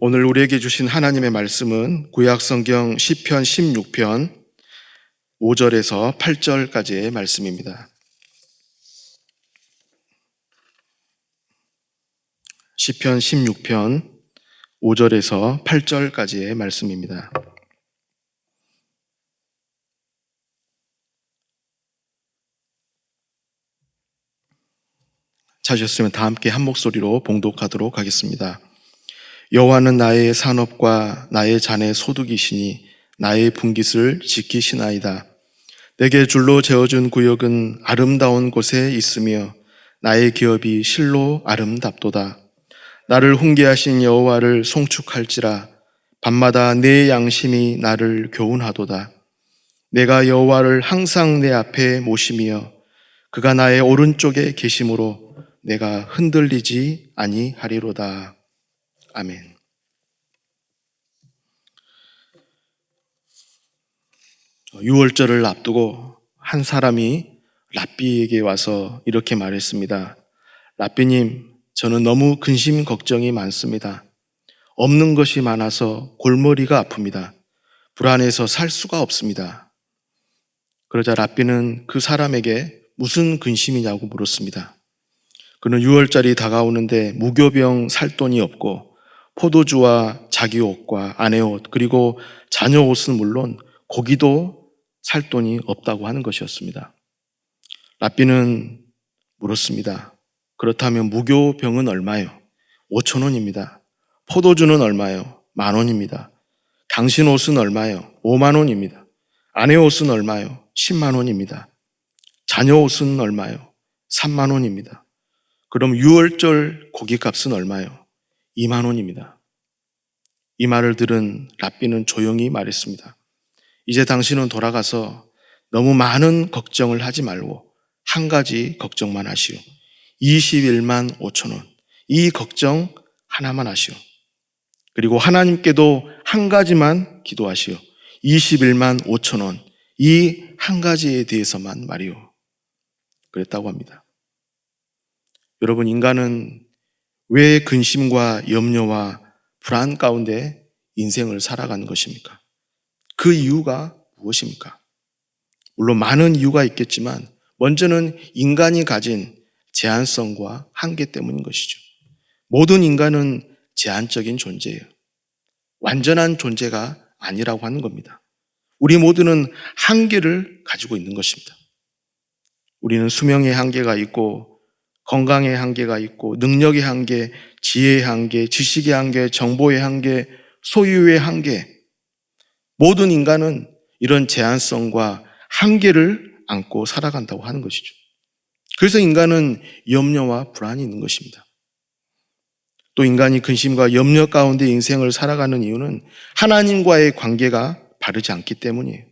오늘 우리에게 주신 하나님의 말씀은 구약 성경 시편 16편 5절에서 8절까지의 말씀입니다. 시편 16편 5절에서 8절까지의 말씀입니다. 찾으셨으면 다 함께 한 목소리로 봉독하도록 하겠습니다. 여호와는 나의 산업과 나의 잔의 소득이시니 나의 분깃을 지키시나이다. 내게 줄로 재어준 구역은 아름다운 곳에 있으며 나의 기업이 실로 아름답도다. 나를 훈계하신 여호와를 송축할지라 밤마다 내 양심이 나를 교훈하도다. 내가 여호와를 항상 내 앞에 모시며 그가 나의 오른쪽에 계심으로 내가 흔들리지 아니하리로다. 아멘. 유월절을 앞두고 한 사람이 랍비에게 와서 이렇게 말했습니다. 랍비님, 저는 너무 근심 걱정이 많습니다. 없는 것이 많아서 골머리가 아픕니다. 불안해서 살 수가 없습니다. 그러자 랍비는 그 사람에게 무슨 근심이냐고 물었습니다. 그는 6월달이 다가오는데 무교병 살 돈이 없고 포도주와 자기 옷과 아내 옷 그리고 자녀 옷은 물론 고기도 살 돈이 없다고 하는 것이었습니다. 랍비는 물었습니다. 그렇다면 무교병은 얼마요? 5천 원입니다. 포도주는 얼마요? 만 원입니다. 당신 옷은 얼마요? 5만 원입니다. 아내 옷은 얼마요? 10만 원입니다. 자녀 옷은 얼마요? 3만 원입니다. 그럼 6월절 고기값은 얼마요? 2만 원입니다. 이 말을 들은 랍비는 조용히 말했습니다. 이제 당신은 돌아가서 너무 많은 걱정을 하지 말고 한 가지 걱정만 하시오. 21만 5천 원. 이 걱정 하나만 하시오. 그리고 하나님께도 한 가지만 기도하시오. 21만 5천 원. 이 한 가지에 대해서만 말이오. 그랬다고 합니다. 여러분, 인간은 왜 근심과 염려와 불안 가운데 인생을 살아가는 것입니까? 그 이유가 무엇입니까? 물론 많은 이유가 있겠지만, 먼저는 인간이 가진 제한성과 한계 때문인 것이죠. 모든 인간은 제한적인 존재예요. 완전한 존재가 아니라고 하는 겁니다. 우리 모두는 한계를 가지고 있는 것입니다. 우리는 수명의 한계가 있고, 건강의 한계가 있고, 능력의 한계, 지혜의 한계, 지식의 한계, 정보의 한계, 소유의 한계. 모든 인간은 이런 제한성과 한계를 안고 살아간다고 하는 것이죠. 그래서 인간은 염려와 불안이 있는 것입니다. 또 인간이 근심과 염려 가운데 인생을 살아가는 이유는 하나님과의 관계가 바르지 않기 때문이에요.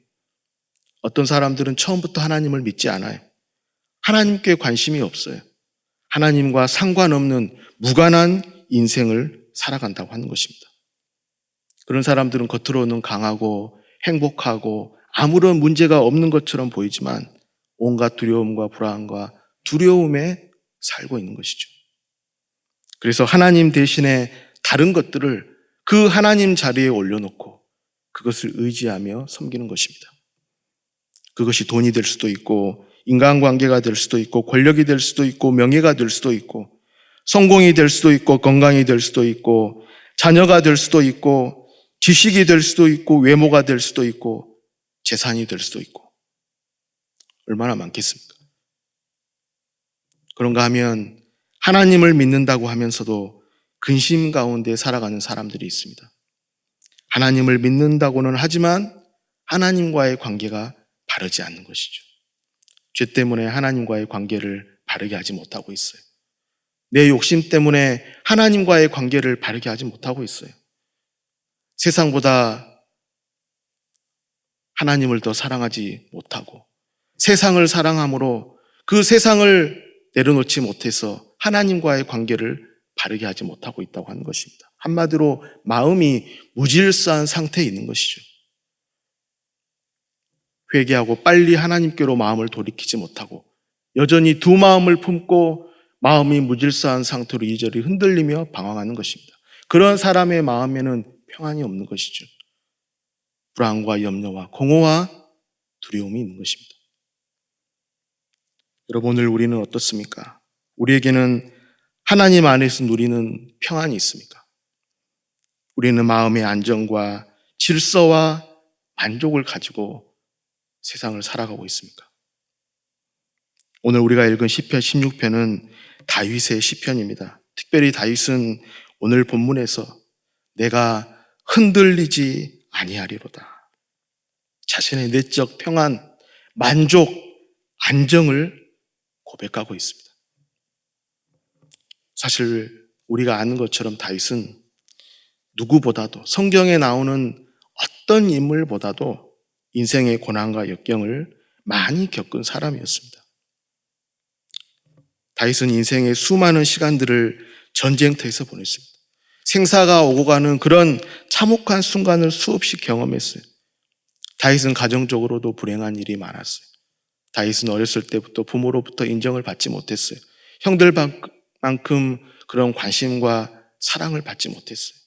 어떤 사람들은 처음부터 하나님을 믿지 않아요. 하나님께 관심이 없어요. 하나님과 상관없는 무관한 인생을 살아간다고 하는 것입니다. 그런 사람들은 겉으로는 강하고 행복하고 아무런 문제가 없는 것처럼 보이지만 온갖 두려움과 불안과 두려움에 살고 있는 것이죠. 그래서 하나님 대신에 다른 것들을 그 하나님 자리에 올려놓고 그것을 의지하며 섬기는 것입니다. 그것이 돈이 될 수도 있고 인간관계가 될 수도 있고 권력이 될 수도 있고 명예가 될 수도 있고 성공이 될 수도 있고 건강이 될 수도 있고 자녀가 될 수도 있고 지식이 될 수도 있고 외모가 될 수도 있고 재산이 될 수도 있고 얼마나 많겠습니까? 그런가 하면 하나님을 믿는다고 하면서도 근심 가운데 살아가는 사람들이 있습니다. 하나님을 믿는다고는 하지만 하나님과의 관계가 바르지 않는 것이죠. 죄 때문에 하나님과의 관계를 바르게 하지 못하고 있어요. 내 욕심 때문에 하나님과의 관계를 바르게 하지 못하고 있어요. 세상보다 하나님을 더 사랑하지 못하고 세상을 사랑함으로 그 세상을 내려놓지 못해서 하나님과의 관계를 바르게 하지 못하고 있다고 하는 것입니다. 한마디로 마음이 무질서한 상태에 있는 것이죠. 회개하고 빨리 하나님께로 마음을 돌이키지 못하고 여전히 두 마음을 품고 마음이 무질서한 상태로 이절이 흔들리며 방황하는 것입니다. 그런 사람의 마음에는 평안이 없는 것이죠. 불안과 염려와 공허와 두려움이 있는 것입니다. 여러분, 오늘 우리는 어떻습니까? 우리에게는 하나님 안에서 누리는 평안이 있습니까? 우리는 마음의 안정과 질서와 만족을 가지고 세상을 살아가고 있습니까? 오늘 우리가 읽은 시편 16편은 다윗의 시편입니다. 특별히 다윗은 오늘 본문에서 내가 흔들리지 아니하리로다. 자신의 내적 평안, 만족, 안정을 고백하고 있습니다. 사실 우리가 아는 것처럼 다윗은 누구보다도 성경에 나오는 어떤 인물보다도 인생의 고난과 역경을 많이 겪은 사람이었습니다. 다윗은 인생의 수많은 시간들을 전쟁터에서 보냈습니다. 생사가 오고 가는 그런 참혹한 순간을 수없이 경험했어요. 다윗은 가정적으로도 불행한 일이 많았어요. 다윗은 어렸을 때부터 부모로부터 인정을 받지 못했어요. 형들만큼 그런 관심과 사랑을 받지 못했어요.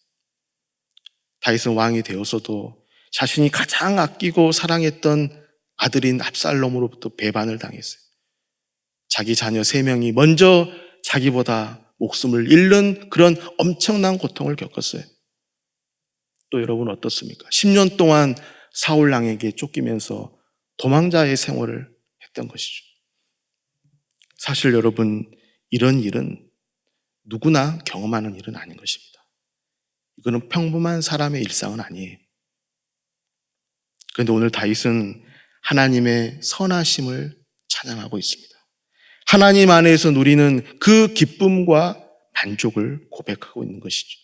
다윗은 왕이 되어서도 자신이 가장 아끼고 사랑했던 아들인 압살롬으로부터 배반을 당했어요. 자기 자녀 세 명이 먼저 자기보다 목숨을 잃는 그런 엄청난 고통을 겪었어요. 또 여러분 어떻습니까? 10년 동안 사울랑에게 쫓기면서 도망자의 생활을 했던 것이죠. 사실 여러분 이런 일은 누구나 경험하는 일은 아닌 것입니다. 이거는 평범한 사람의 일상은 아니에요. 그런데 오늘 다윗은 하나님의 선하심을 찬양하고 있습니다. 하나님 안에서 누리는 그 기쁨과 만족을 고백하고 있는 것이죠.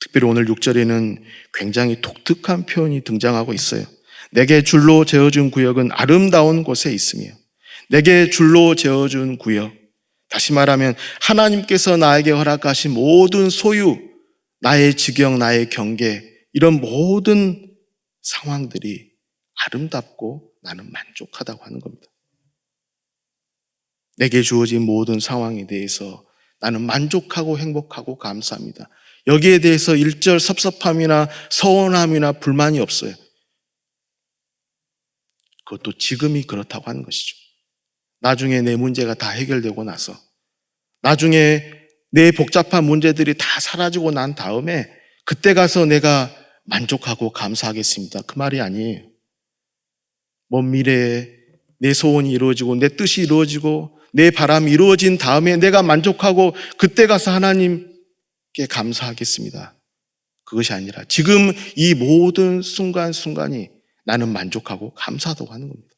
특별히 오늘 6절에는 굉장히 독특한 표현이 등장하고 있어요. 내게 줄로 재어준 구역은 아름다운 곳에 있으며 내게 줄로 재어준 구역 다시 말하면 하나님께서 나에게 허락하신 모든 소유 나의 지경 나의 경계 이런 모든 상황들이 아름답고 나는 만족하다고 하는 겁니다. 내게 주어진 모든 상황에 대해서 나는 만족하고 행복하고 감사합니다. 여기에 대해서 일절 섭섭함이나 서운함이나 불만이 없어요. 그것도 지금이 그렇다고 하는 것이죠. 나중에 내 문제가 다 해결되고 나서, 나중에 내 복잡한 문제들이 다 사라지고 난 다음에 그때 가서 내가 만족하고 감사하겠습니다. 그 말이 아니에요. 먼 미래에 내 소원이 이루어지고 내 뜻이 이루어지고 내 바람이 이루어진 다음에 내가 만족하고 그때 가서 하나님께 감사하겠습니다. 그것이 아니라 지금 이 모든 순간순간이 나는 만족하고 감사하다고 하는 겁니다.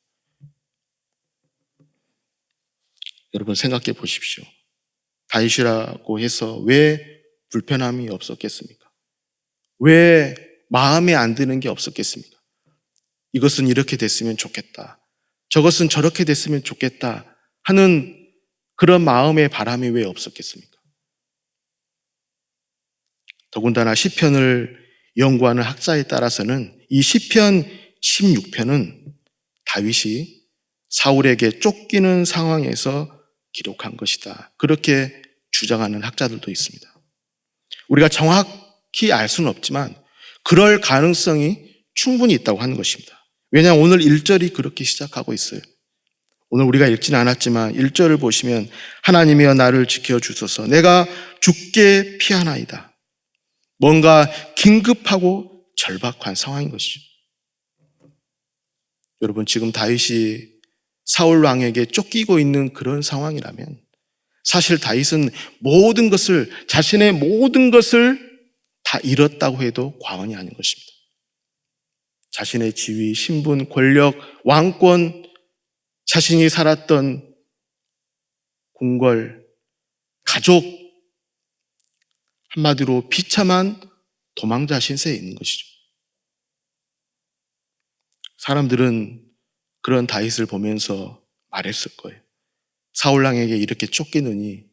여러분 생각해 보십시오. 다윗이라고 해서 왜 불편함이 없었겠습니까? 왜 마음에 안 드는 게 없었겠습니까? 이것은 이렇게 됐으면 좋겠다. 저것은 저렇게 됐으면 좋겠다. 하는 그런 마음의 바람이 왜 없었겠습니까? 더군다나 시편을 연구하는 학자에 따라서는 이 시편 16편은 다윗이 사울에게 쫓기는 상황에서 기록한 것이다. 그렇게 주장하는 학자들도 있습니다. 우리가 정확히 알 수는 없지만 그럴 가능성이 충분히 있다고 하는 것입니다. 왜냐하면 오늘 1절이 그렇게 시작하고 있어요. 오늘 우리가 읽지는 않았지만 1절을 보시면 하나님이여 나를 지켜 주소서 내가 죽게 피하나이다. 뭔가 긴급하고 절박한 상황인 것이죠. 여러분 지금 다윗이 사울 왕에게 쫓기고 있는 그런 상황이라면 사실 다윗은 모든 것을 자신의 모든 것을 다 잃었다고 해도 과언이 아닌 것입니다. 자신의 지위, 신분, 권력, 왕권 자신이 살았던 궁궐, 가족, 한마디로 비참한 도망자 신세에 있는 것이죠. 사람들은 그런 다윗을 보면서 말했을 거예요. 사울랑에게 이렇게 쫓기느니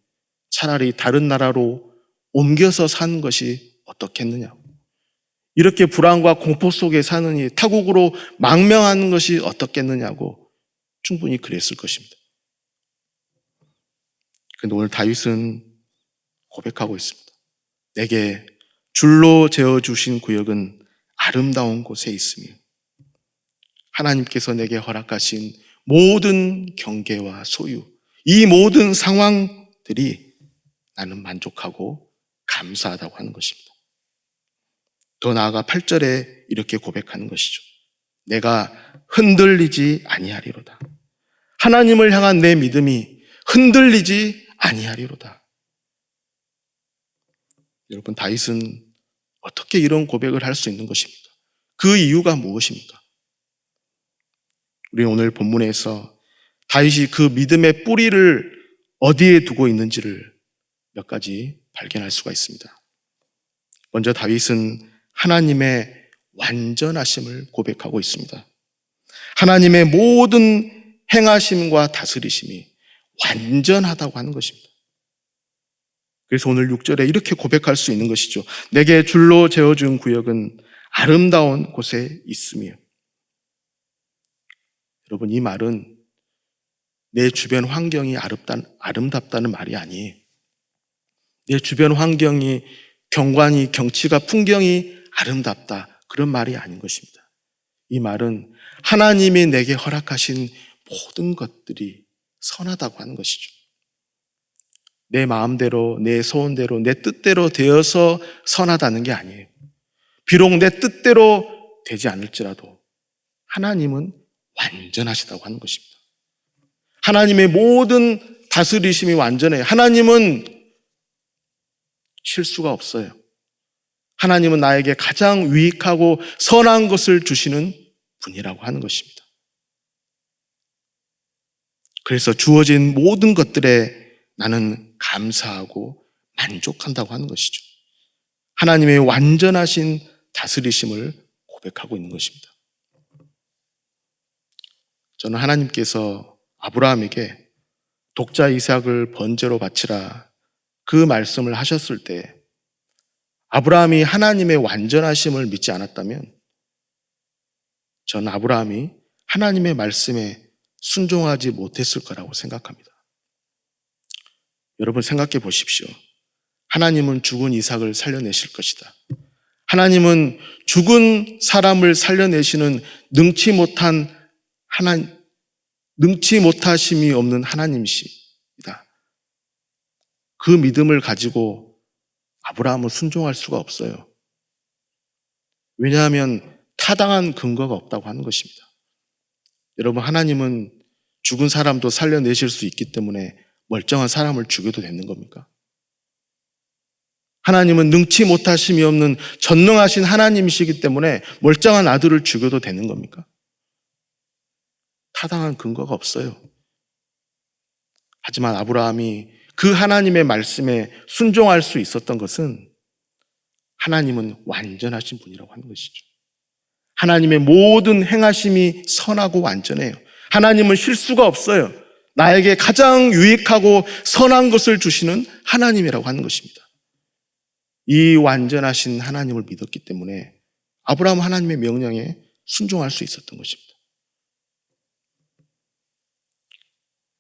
차라리 다른 나라로 옮겨서 사는 것이 어떻겠느냐고. 이렇게 불안과 공포 속에 사느니 타국으로 망명하는 것이 어떻겠느냐고 충분히 그랬을 것입니다. 그런데 오늘 다윗은 고백하고 있습니다. 내게 줄로 재어 주신 구역은 아름다운 곳에 있으며 하나님께서 내게 허락하신 모든 경계와 소유, 이 모든 상황들이 나는 만족하고 감사하다고 하는 것입니다. 더 나아가 8절에 이렇게 고백하는 것이죠. 내가 흔들리지 아니하리로다. 하나님을 향한 내 믿음이 흔들리지 아니하리로다. 여러분 다윗은 어떻게 이런 고백을 할 수 있는 것입니까? 그 이유가 무엇입니까? 우리 오늘 본문에서 다윗이 그 믿음의 뿌리를 어디에 두고 있는지를 몇 가지 발견할 수가 있습니다. 먼저 다윗은 하나님의 완전하심을 고백하고 있습니다. 하나님의 모든 행하심과 다스리심이 완전하다고 하는 것입니다. 그래서 오늘 6절에 이렇게 고백할 수 있는 것이죠. 내게 줄로 재어준 구역은 아름다운 곳에 있으며. 여러분, 이 말은 내 주변 환경이 아름답다는 말이 아니에요. 내 주변 환경이 경관이, 경치가, 풍경이 아름답다. 그런 말이 아닌 것입니다. 이 말은 하나님이 내게 허락하신 모든 것들이 선하다고 하는 것이죠. 내 마음대로, 내 소원대로, 내 뜻대로 되어서 선하다는 게 아니에요. 비록 내 뜻대로 되지 않을지라도 하나님은 완전하시다고 하는 것입니다. 하나님의 모든 다스리심이 완전해요. 하나님은 실수가 없어요. 하나님은 나에게 가장 유익하고 선한 것을 주시는 분이라고 하는 것입니다. 그래서 주어진 모든 것들에 나는 감사하고 만족한다고 하는 것이죠. 하나님의 완전하신 다스리심을 고백하고 있는 것입니다. 저는 하나님께서 아브라함에게 독자 이삭을 번제로 바치라 그 말씀을 하셨을 때 아브라함이 하나님의 완전하심을 믿지 않았다면 전 아브라함이 하나님의 말씀에 순종하지 못했을 거라고 생각합니다. 여러분 생각해 보십시오. 하나님은 죽은 이삭을 살려내실 것이다. 하나님은 죽은 사람을 살려내시는 능치 못한 하나 능치 못하심이 없는 하나님이십니다. 그 믿음을 가지고 아브라함은 순종할 수가 없어요. 왜냐하면 타당한 근거가 없다고 하는 것입니다. 여러분, 하나님은 죽은 사람도 살려내실 수 있기 때문에 멀쩡한 사람을 죽여도 되는 겁니까? 하나님은 능치 못하심이 없는 전능하신 하나님이시기 때문에 멀쩡한 아들을 죽여도 되는 겁니까? 타당한 근거가 없어요. 하지만 아브라함이 그 하나님의 말씀에 순종할 수 있었던 것은 하나님은 완전하신 분이라고 하는 것이죠. 하나님의 모든 행하심이 선하고 완전해요. 하나님은 실수가 없어요. 나에게 가장 유익하고 선한 것을 주시는 하나님이라고 하는 것입니다. 이 완전하신 하나님을 믿었기 때문에 아브라함 하나님의 명령에 순종할 수 있었던 것입니다.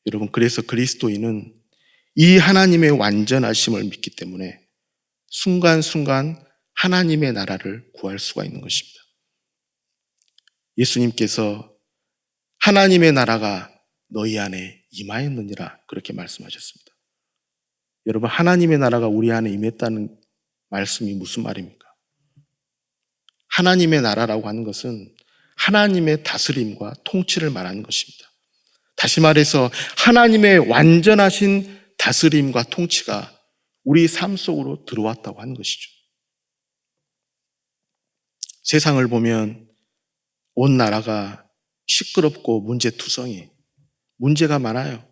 여러분, 그래서 그리스도인은 이 하나님의 완전하심을 믿기 때문에 순간순간 하나님의 나라를 구할 수가 있는 것입니다. 예수님께서 하나님의 나라가 너희 안에 임하였느니라 그렇게 말씀하셨습니다. 여러분, 하나님의 나라가 우리 안에 임했다는 말씀이 무슨 말입니까? 하나님의 나라라고 하는 것은 하나님의 다스림과 통치를 말하는 것입니다. 다시 말해서 하나님의 완전하신 다스림과 통치가 우리 삶 속으로 들어왔다고 하는 것이죠. 세상을 보면 온 나라가 시끄럽고 문제투성이, 문제가 많아요.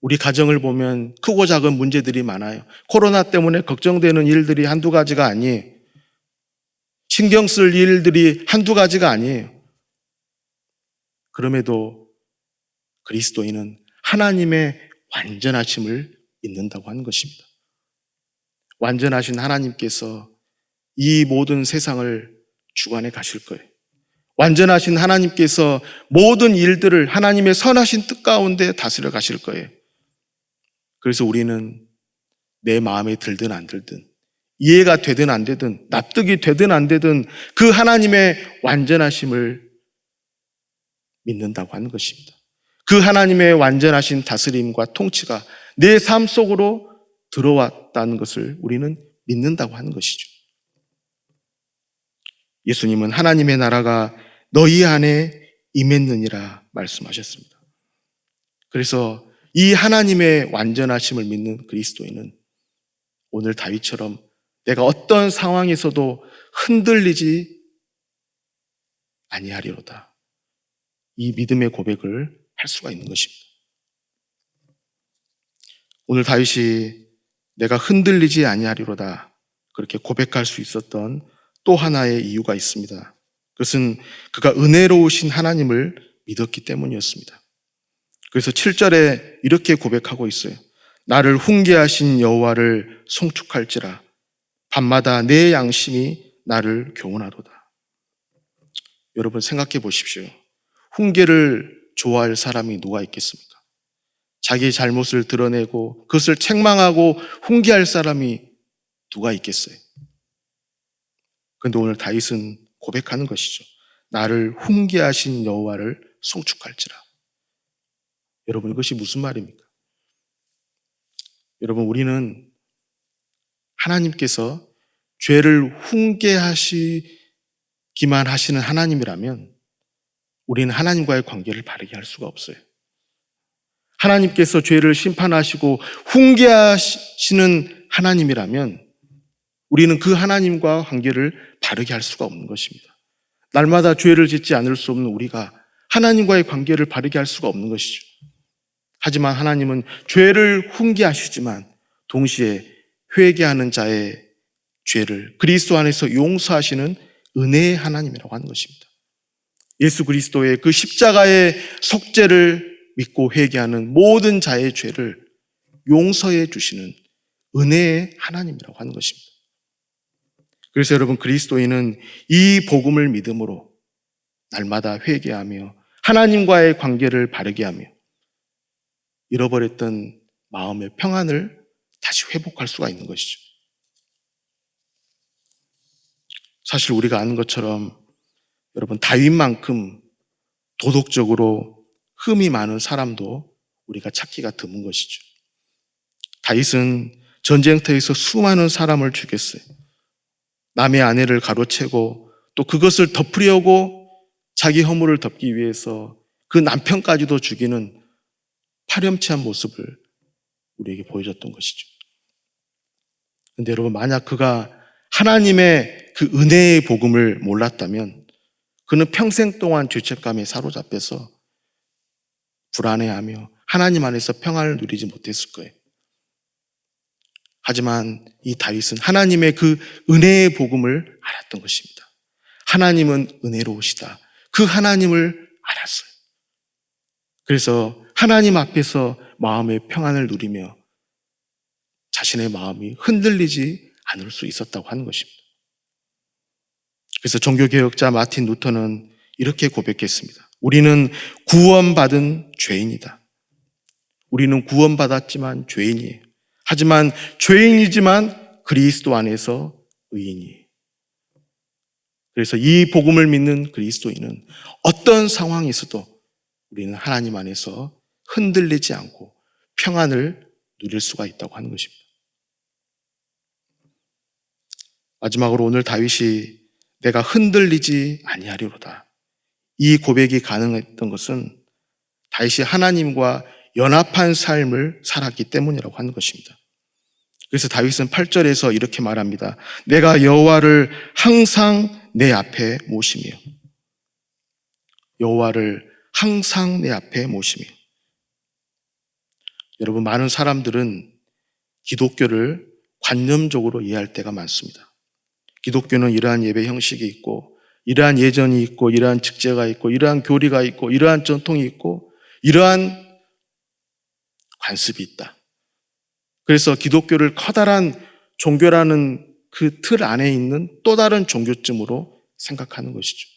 우리 가정을 보면 크고 작은 문제들이 많아요. 코로나 때문에 걱정되는 일들이 한두 가지가 아니에요. 신경 쓸 일들이 한두 가지가 아니에요. 그럼에도 그리스도인은 하나님의 완전하심을 믿는다고 하는 것입니다. 완전하신 하나님께서 이 모든 세상을 주관해 가실 거예요. 완전하신 하나님께서 모든 일들을 하나님의 선하신 뜻 가운데 다스려 가실 거예요. 그래서 우리는 내 마음에 들든 안 들든 이해가 되든 안 되든 납득이 되든 안 되든 그 하나님의 완전하심을 믿는다고 하는 것입니다. 그 하나님의 완전하신 다스림과 통치가 내 삶 속으로 들어왔다는 것을 우리는 믿는다고 하는 것이죠. 예수님은 하나님의 나라가 너희 안에 임했느니라 말씀하셨습니다. 그래서 이 하나님의 완전하심을 믿는 그리스도인은 오늘 다윗처럼 내가 어떤 상황에서도 흔들리지 아니하리로다. 이 믿음의 고백을 할 수가 있는 것입니다. 오늘 다윗이 내가 흔들리지 아니하리로다. 그렇게 고백할 수 있었던 또 하나의 이유가 있습니다. 그것은 그가 은혜로우신 하나님을 믿었기 때문이었습니다. 그래서 7절에 이렇게 고백하고 있어요. 나를 훈계하신 여호와를 송축할지라 밤마다 내 양심이 나를 교훈하도다. 여러분 생각해 보십시오. 훈계를 좋아할 사람이 누가 있겠습니까? 자기 잘못을 드러내고 그것을 책망하고 훈계할 사람이 누가 있겠어요? 그런데 오늘 다윗은 고백하는 것이죠. 나를 훈계하신 여호와를 송축할지라. 여러분 이것이 무슨 말입니까? 여러분 우리는 하나님께서 죄를 훈계하시기만 하시는 하나님이라면 우리는 하나님과의 관계를 바르게 할 수가 없어요. 하나님께서 죄를 심판하시고 훈계하시는 하나님이라면 우리는 그 하나님과 관계를 바르게 할 수가 없는 것입니다. 날마다 죄를 짓지 않을 수 없는 우리가 하나님과의 관계를 바르게 할 수가 없는 것이죠. 하지만 하나님은 죄를 훈계하시지만 동시에 회개하는 자의 죄를 그리스도 안에서 용서하시는 은혜의 하나님이라고 하는 것입니다. 예수 그리스도의 그 십자가의 속죄를 믿고 회개하는 모든 자의 죄를 용서해 주시는 은혜의 하나님이라고 하는 것입니다. 그래서 여러분 그리스도인은 이 복음을 믿음으로 날마다 회개하며 하나님과의 관계를 바르게 하며 잃어버렸던 마음의 평안을 다시 회복할 수가 있는 것이죠. 사실 우리가 아는 것처럼 여러분 다윗만큼 도덕적으로 흠이 많은 사람도 우리가 찾기가 드문 것이죠. 다윗은 전쟁터에서 수많은 사람을 죽였어요. 남의 아내를 가로채고 또 그것을 덮으려고 자기 허물을 덮기 위해서 그 남편까지도 죽이는 파렴치한 모습을 우리에게 보여줬던 것이죠. 근데 여러분, 만약 그가 하나님의 그 은혜의 복음을 몰랐다면 그는 평생 동안 죄책감에 사로잡혀서 불안해하며 하나님 안에서 평안을 누리지 못했을 거예요. 하지만 이 다윗은 하나님의 그 은혜의 복음을 알았던 것입니다. 하나님은 은혜로우시다. 그 하나님을 알았어요. 그래서 하나님 앞에서 마음의 평안을 누리며 자신의 마음이 흔들리지 않을 수 있었다고 하는 것입니다. 그래서 종교개혁자 마틴 루터는 이렇게 고백했습니다. 우리는 구원받은 죄인이다. 우리는 구원받았지만 죄인이에요. 하지만 죄인이지만 그리스도 안에서 의인이에요. 그래서 이 복음을 믿는 그리스도인은 어떤 상황에서도 우리는 하나님 안에서 흔들리지 않고 평안을 누릴 수가 있다고 하는 것입니다. 마지막으로 오늘 다윗이 내가 흔들리지 아니하리로다. 이 고백이 가능했던 것은 다윗이 하나님과 연합한 삶을 살았기 때문이라고 하는 것입니다. 그래서 다윗은 8절에서 이렇게 말합니다. 내가 여호와를 항상 내 앞에 모시며 여호와를 항상 내 앞에 모시며 여러분 많은 사람들은 기독교를 관념적으로 이해할 때가 많습니다. 기독교는 이러한 예배 형식이 있고 이러한 예전이 있고 이러한 직제가 있고 이러한 교리가 있고 이러한 전통이 있고 이러한 관습이 있다. 그래서 기독교를 커다란 종교라는 그 틀 안에 있는 또 다른 종교쯤으로 생각하는 것이죠.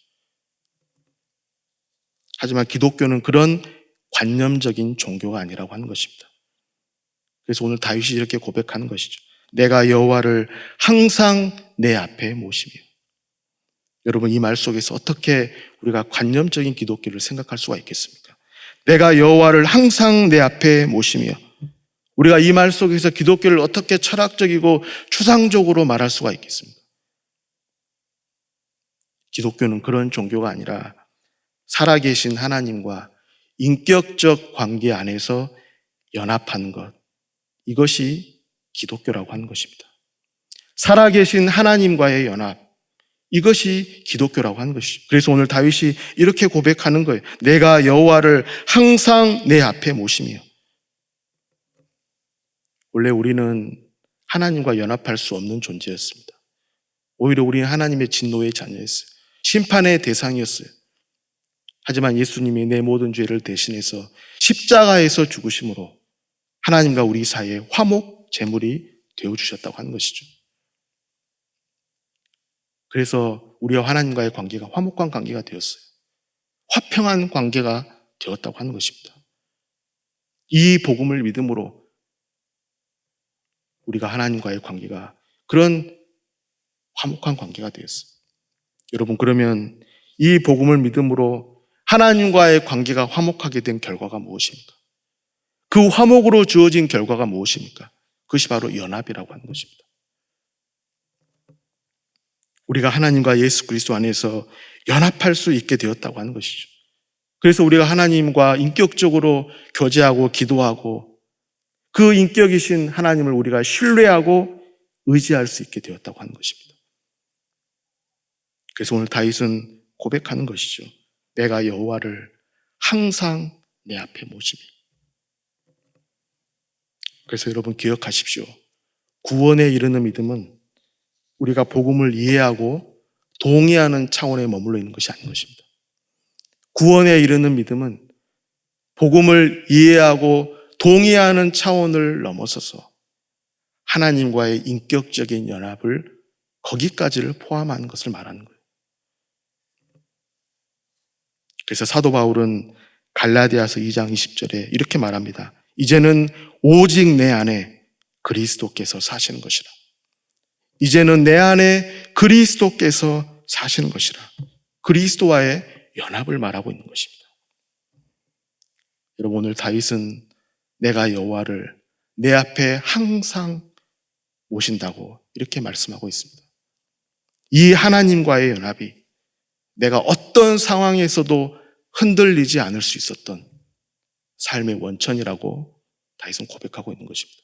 하지만 기독교는 그런 관념적인 종교가 아니라고 하는 것입니다. 그래서 오늘 다윗이 이렇게 고백하는 것이죠. 내가 여호와를 항상 내 앞에 모시며 여러분 이 말 속에서 어떻게 우리가 관념적인 기독교를 생각할 수가 있겠습니까? 내가 여호와를 항상 내 앞에 모시며 우리가 이 말 속에서 기독교를 어떻게 철학적이고 추상적으로 말할 수가 있겠습니까? 기독교는 그런 종교가 아니라 살아계신 하나님과 인격적 관계 안에서 연합하는 것. 이것이 기독교라고 하는 것입니다. 살아계신 하나님과의 연합. 이것이 기독교라고 하는 것이죠. 그래서 오늘 다윗이 이렇게 고백하는 거예요. 내가 여호와를 항상 내 앞에 모시며. 원래 우리는 하나님과 연합할 수 없는 존재였습니다. 오히려 우리는 하나님의 진노의 자녀였어요. 심판의 대상이었어요. 하지만 예수님이 내 모든 죄를 대신해서 십자가에서 죽으심으로 하나님과 우리 사이에 화목 제물이 되어 주셨다고 하는 것이죠. 그래서 우리와 하나님과의 관계가 화목한 관계가 되었어요. 화평한 관계가 되었다고 하는 것입니다. 이 복음을 믿음으로 우리가 하나님과의 관계가 그런 화목한 관계가 되었어요. 여러분 그러면 이 복음을 믿음으로 하나님과의 관계가 화목하게 된 결과가 무엇입니까? 그 화목으로 주어진 결과가 무엇입니까? 그것이 바로 연합이라고 하는 것입니다. 우리가 하나님과 예수 그리스도 안에서 연합할 수 있게 되었다고 하는 것이죠. 그래서 우리가 하나님과 인격적으로 교제하고 기도하고 그 인격이신 하나님을 우리가 신뢰하고 의지할 수 있게 되었다고 하는 것입니다. 그래서 오늘 다윗은 고백하는 것이죠. 내가 여호와를 항상 내 앞에 모시며. 그래서 여러분 기억하십시오. 구원에 이르는 믿음은 우리가 복음을 이해하고 동의하는 차원에 머물러 있는 것이 아닌 것입니다. 구원에 이르는 믿음은 복음을 이해하고 동의하는 차원을 넘어서서 하나님과의 인격적인 연합을 거기까지를 포함하는 것을 말하는 거예요. 그래서 사도 바울은 갈라디아서 2장 20절에 이렇게 말합니다. 이제는 오직 내 안에 그리스도께서 사시는 것이라. 이제는 내 안에 그리스도께서 사시는 것이라. 그리스도와의 연합을 말하고 있는 것입니다. 여러분 오늘 다윗은 내가 여호와를 내 앞에 항상 모신다고 이렇게 말씀하고 있습니다. 이 하나님과의 연합이 내가 어떤 상황에서도 흔들리지 않을 수 있었던 삶의 원천이라고 다윗은 고백하고 있는 것입니다.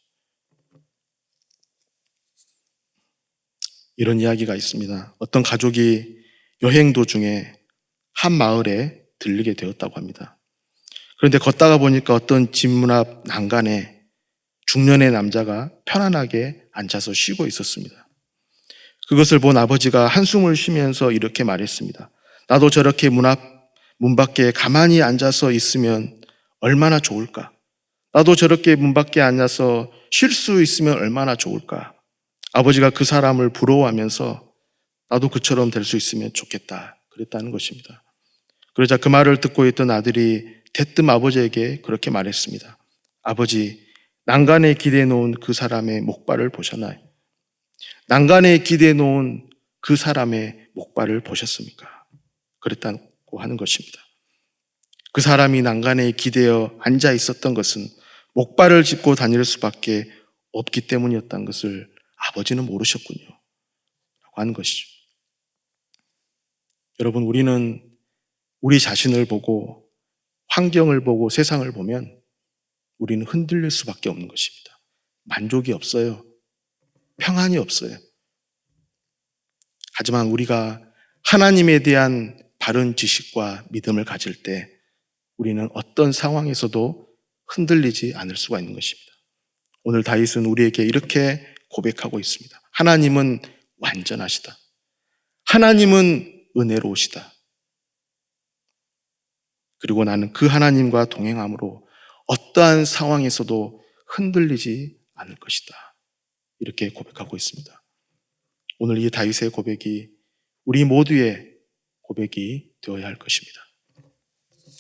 이런 이야기가 있습니다. 어떤 가족이 여행 도중에 한 마을에 들리게 되었다고 합니다. 그런데 걷다가 보니까 어떤 집 문 앞 난간에 중년의 남자가 편안하게 앉아서 쉬고 있었습니다. 그것을 본 아버지가 한숨을 쉬면서 이렇게 말했습니다. 나도 저렇게 문 앞, 문 밖에 가만히 앉아서 있으면 얼마나 좋을까? 나도 저렇게 문 밖에 앉아서 쉴 수 있으면 얼마나 좋을까? 아버지가 그 사람을 부러워하면서 나도 그처럼 될 수 있으면 좋겠다. 그랬다는 것입니다. 그러자 그 말을 듣고 있던 아들이 대뜸 아버지에게 그렇게 말했습니다. 아버지, 난간에 기대해 놓은 그 사람의 목발을 보셨나요? 난간에 기대해 놓은 그 사람의 목발을 보셨습니까? 그랬다고 하는 것입니다. 그 사람이 난간에 기대어 앉아 있었던 것은 목발을 짚고 다닐 수밖에 없기 때문이었다는 것을 아버지는 모르셨군요. 라고 하는 것이죠. 여러분, 우리는 우리 자신을 보고 환경을 보고 세상을 보면 우리는 흔들릴 수밖에 없는 것입니다. 만족이 없어요. 평안이 없어요. 하지만 우리가 하나님에 대한 바른 지식과 믿음을 가질 때 우리는 어떤 상황에서도 흔들리지 않을 수가 있는 것입니다. 오늘 다윗은 우리에게 이렇게 고백하고 있습니다. 하나님은 완전하시다. 하나님은 은혜로우시다. 그리고 나는 그 하나님과 동행함으로 어떠한 상황에서도 흔들리지 않을 것이다. 이렇게 고백하고 있습니다. 오늘 이 다윗의 고백이 우리 모두의 고백이 되어야 할 것입니다.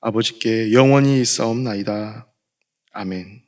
아버지께 영원히 있사옵나이다. 아멘.